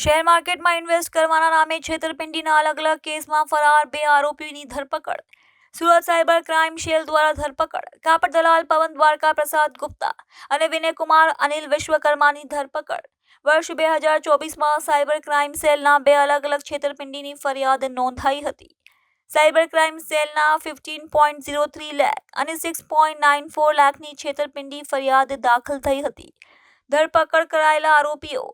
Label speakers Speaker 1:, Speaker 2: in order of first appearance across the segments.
Speaker 1: Share માર્કેટમાં invest કરવાના નામે છેતરપિંડીના અલગ અલગ કેસમાં ફરાર બે આરોપીની ધરપકડ. સુરત સાયબર ક્રાઇમ સેલ દ્વારા ધરપકડ. કાપડ દલાલ પવન દ્વારકા પ્રસાદ ગુપ્તા અને વિનયકુમાર અનિલ વિશ્વકર્માની ધરપકડ. વર્ષ બે હજાર ચોવીસમાં સાયબર ક્રાઇમ સેલના બે અલગ અલગ છેતરપિંડીની ફરિયાદ નોંધાઈ હતી. સાયબર ક્રાઇમ સેલના ફિફ્ટીન પોઈન્ટ ઝીરો થ્રી લેખ અને સિક્સ પોઈન્ટ નાઇન ફોર લાખની છેતરપિંડી ફરિયાદ દાખલ થઈ હતી. ધરપકડ કરાયેલા આરોપીઓ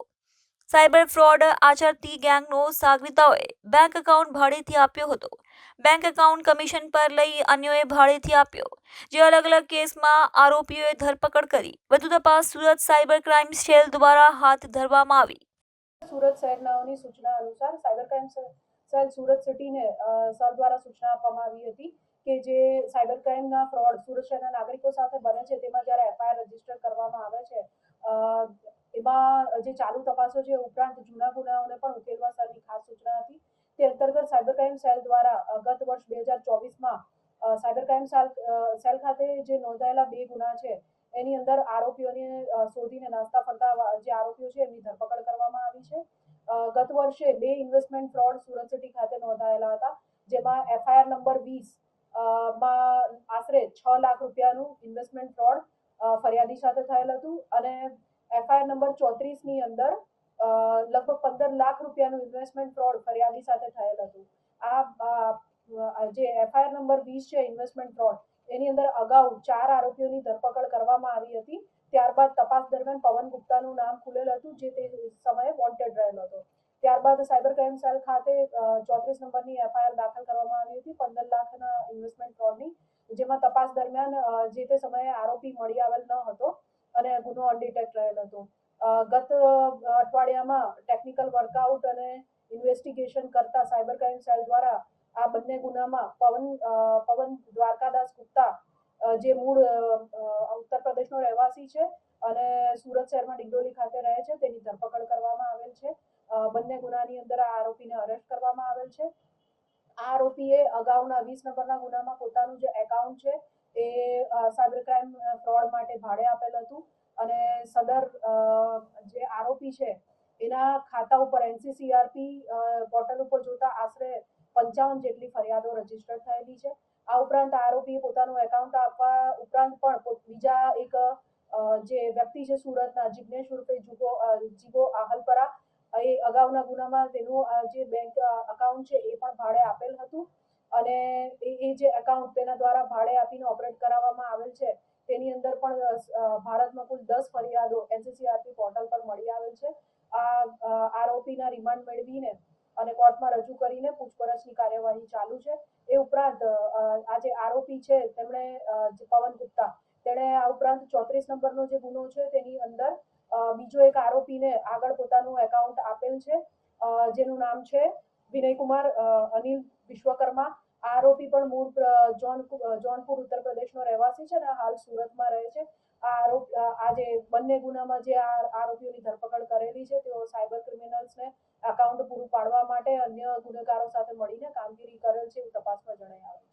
Speaker 1: સાયબર ફ્રોડ આચરતી ગેંગનો સાગરીતાઓએ બેંક એકાઉન્ટ ભાડેથી આપ્યો હતો. બેંક એકાઉન્ટ કમિશન પર લઈ અન્યોએ ભાડેથી આપ્યો, જે અલગ અલગ કેસમાં આરોપીઓએ ધરપકડ કરી. વધુ તપાસ સુરત સાયબર ક્રાઇમ સેલ દ્વારા હાથ ધરવામાં આવી.
Speaker 2: સુરત શહેરનાઓની સૂચના અનુસાર સાયબર ક્રાઇમ સેલ સુરત સિટીને સર દ્વારા સૂચના આપવામાં આવી હતી કે જે સાયબર ક્રાઇમના ફ્રોડ સુરત શહેરના નાગરિકો સાથે બને છે, તેમાં જ્યારે એફઆઈઆર રજિસ્ટર કરવામાં આવે છે અ, જે ચાલુ તપાસો છે ઉપરાંત જૂના ગુનાઓને પણ ઉકેલવા સરની ખાસ સૂચના હતી. તે અંતર્ગત સાયબર ક્રાઇમ સેલ દ્વારા ગત વર્ષ બે હજાર ચોવીસમાં સાયબર ક્રાઇમ સેલ સેલ ખાતે જે નોંધાયેલા બે ગુના છે એની અંદર આરોપીઓને શોધીને નાસ્તા ફરતા જે આરોપીઓ છે એમની ધરપકડ કરવામાં આવી છે. ગત વર્ષે બે ઇન્વેસ્ટમેન્ટ ફ્રોડ સુરત સિટી ખાતે નોંધાયેલા હતા જેમાં એફઆઈઆર નંબર વીસમાં આશરે છ લાખ રૂપિયાનું ઇન્વેસ્ટમેન્ટ ફ્રોડ ફરિયાદી સાથે થયેલ હતું અને એફઆઈઆર નંબર ચોત્રીસની અંદર લગભગ પંદર લાખ રૂપિયાનું ઇન્વેસ્ટમેન્ટ ફ્રોડ ફરિયાદી સાથે થયેલ હતું. આ જે એફઆઈઆર નંબર વીસ છે ઇન્વેસ્ટમેન્ટ ફ્રોડ એની અંદર અગાઉ ચાર આરોપીઓની ધરપકડ કરવામાં આવી હતી. ત્યારબાદ તપાસ દરમિયાન પવન ગુપ્તાનું નામ ખુલેલ હતું, જે તે સમયે વોન્ટેડ રહેલ હતો. ત્યારબાદ સાયબર ક્રાઇમ સેલ ખાતે ચોત્રીસ નંબરની એફઆઈઆર દાખલ કરવામાં આવી હતી. પંદર લાખના ઇન્વેસ્ટમેન્ટ ફ્રોડની જેમાં તપાસ દરમિયાન જે તે સમયે આરોપી મળી આવેલ ન હતો. અને ગુનો રહેલ હતો. ગત અઠવાડિયામાં ટેકનિકલ વર્કઆઉટ અને ઇન્વેસ્ટિગેશન કરતા સાયબર ક્રાઇમ સેલ દ્વારા આ બંને ગુનામાં પવન પવન દ્વારકાદાસ ગુપ્તા જે મૂળ ઉત્તર પ્રદેશનો રહેવાસી છે અને સુરત શહેરમાં ડિંડોલી ખાતે રહે છે, તેની ધરપકડ કરવામાં આવેલ છે. બંને ગુનાની અંદર આ આરોપીને અરેસ્ટ કરવામાં આવેલ છે. આ આરોપીએ અગાઉના વીસ નંબરના ગુનામાં પોતાનું જે એકાઉન્ટ છે એ સાયબર ક્રાઇમ ફ્રોડ માટે ભાડે આપેલ હતું. અને સદર જે આરોપી છે, એના ખાતા ઉપર એનસીસીઆરપી પોર્ટલ ઉપર જોતા આશરે પંચાવન જેટલી ફરિયાદો રજિસ્ટર થયેલી છે. આ ઉપરાંત આરોપીએ પોતાનું એકાઉન્ટ આપવા ઉપરાંત પણ બીજા એક જે વ્યક્તિ છે સુરતના, જિગ્નેશ ઉર્ફે જુગો જીગો આહલપરા, એ અગાઉના ગુનામાં તેનું જે બેંક અકાઉન્ટ છે એ પણ ભાડે આપેલ હતું. અને એ જે એકાઉન્ટ તેના દ્વારા ભાડે આપીને ઓપરેટ કરાવવામાં આવેલ છે તેની અંદર પણ ભારતમાં કુલ દસ ફરિયાદો એનસીસીઆરપી પોર્ટલ પર મળી આવેલ છે. આ આરોપીના રિમાન્ડ મેળવીને અને કોર્ટમાં રજૂ કરીને પૂછપરછની કાર્યવાહી ચાલુ છે. એ ઉપરાંત આ જે આરોપી છે, તેમણે પવન ગુપ્તા, તેણે આ ઉપરાંત ચોત્રીસ નંબરનો જે ગુનો છે, તેની અંદર બીજો એક આરોપીને આગળ પોતાનું એકાઉન્ટ આપેલ છે. જેનું નામ છે વિનયકુમાર અનિલ વિશ્વકર્મા. આરોપી પણ મૂળ જોનપુર જોનપુર ઉત્તર પ્રદેશનો રહેવાસી છે અને હાલ સુરતમાં રહે છે. આ આજે બંને ગુનામાં જે આરોપીઓની ધરપકડ કરેલી છે, તેઓ સાયબર ક્રિમિનલ્સને એકાઉન્ટ પૂરું પાડવા માટે અન્ય ગુનેગારો સાથે મળીને કામગીરી કરેલ છે એવું તપાસમાં જણાઈ આવે